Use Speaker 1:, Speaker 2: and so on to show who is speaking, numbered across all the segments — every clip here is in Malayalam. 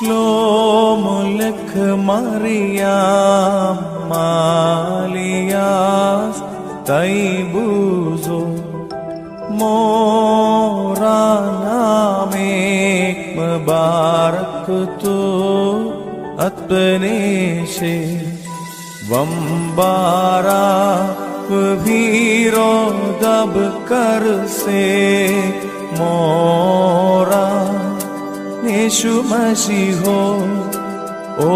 Speaker 1: श्लो मरिया मर्या मलिया तै बुधो मोरा नारकु अद्वने वं बारा भीरोग कर मोरा യേശു മസിഹോ. ഓ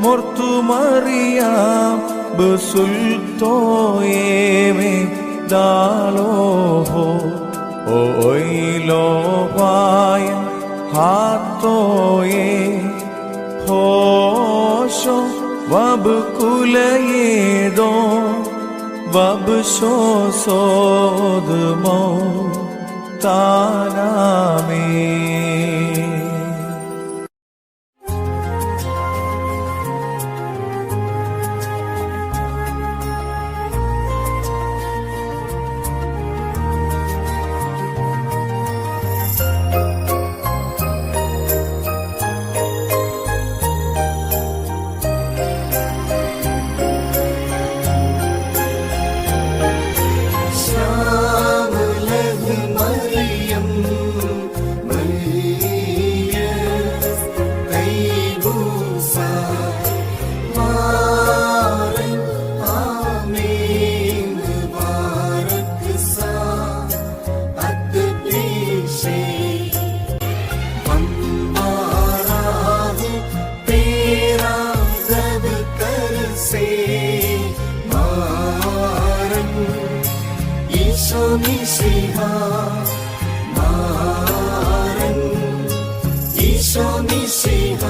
Speaker 1: മുർത്തു മറിയാം ബസുൽ തോയേമേ ദാലോഹോ. ഓയിലോ പായ ഹാത്തോയേ. ഹോഷോ വബ് കുലയേതോ വബ് ശോസോദ് മോ kuledo ഈശോമിശിഹ മാറൻ ഈശോമിശിഹ.